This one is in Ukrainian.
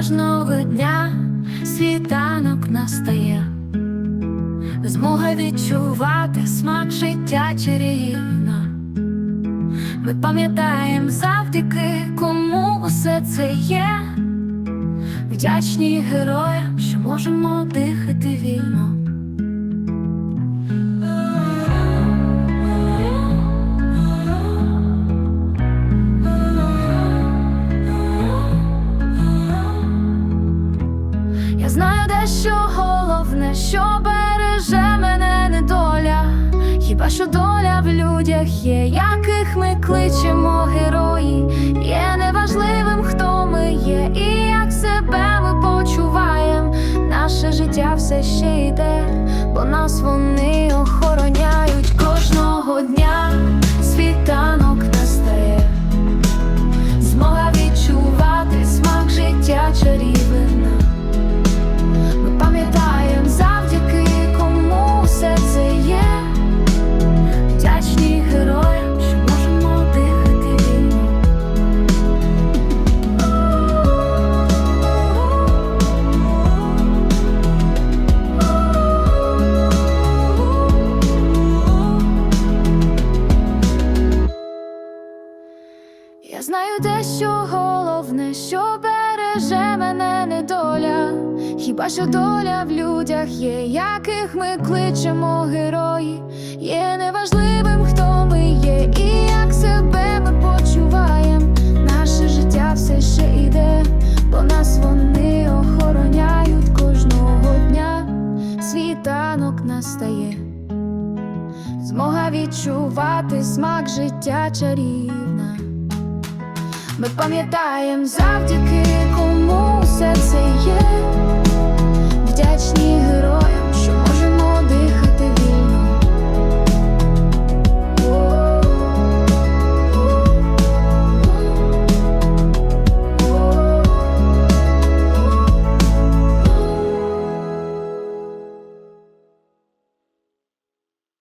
Кожного дня світанок настає, змога відчувати смак життя чарівна. Ми пам'ятаємо завдяки кому усе це є. Вдячні героям, що можемо дихати вільно. Знаю дещо головне, що береже мене недоля. Хіба що доля в людях є, яких ми кличемо герої, є неважливим, хто ми є, і як себе ми почуваємо. Наше життя все ще йде, бо нас вони Я знаю дещо головне, що береже мене недоля. Хіба що доля в людях є, яких ми кличемо герої, є неважливим, хто ми є, і як себе ми почуваємо. Наше життя все ще йде, бо нас вони охороняють кожного дня. Світанок настає. Змога відчувати смак життя чарівна. Ми пам'ятаємо завдяки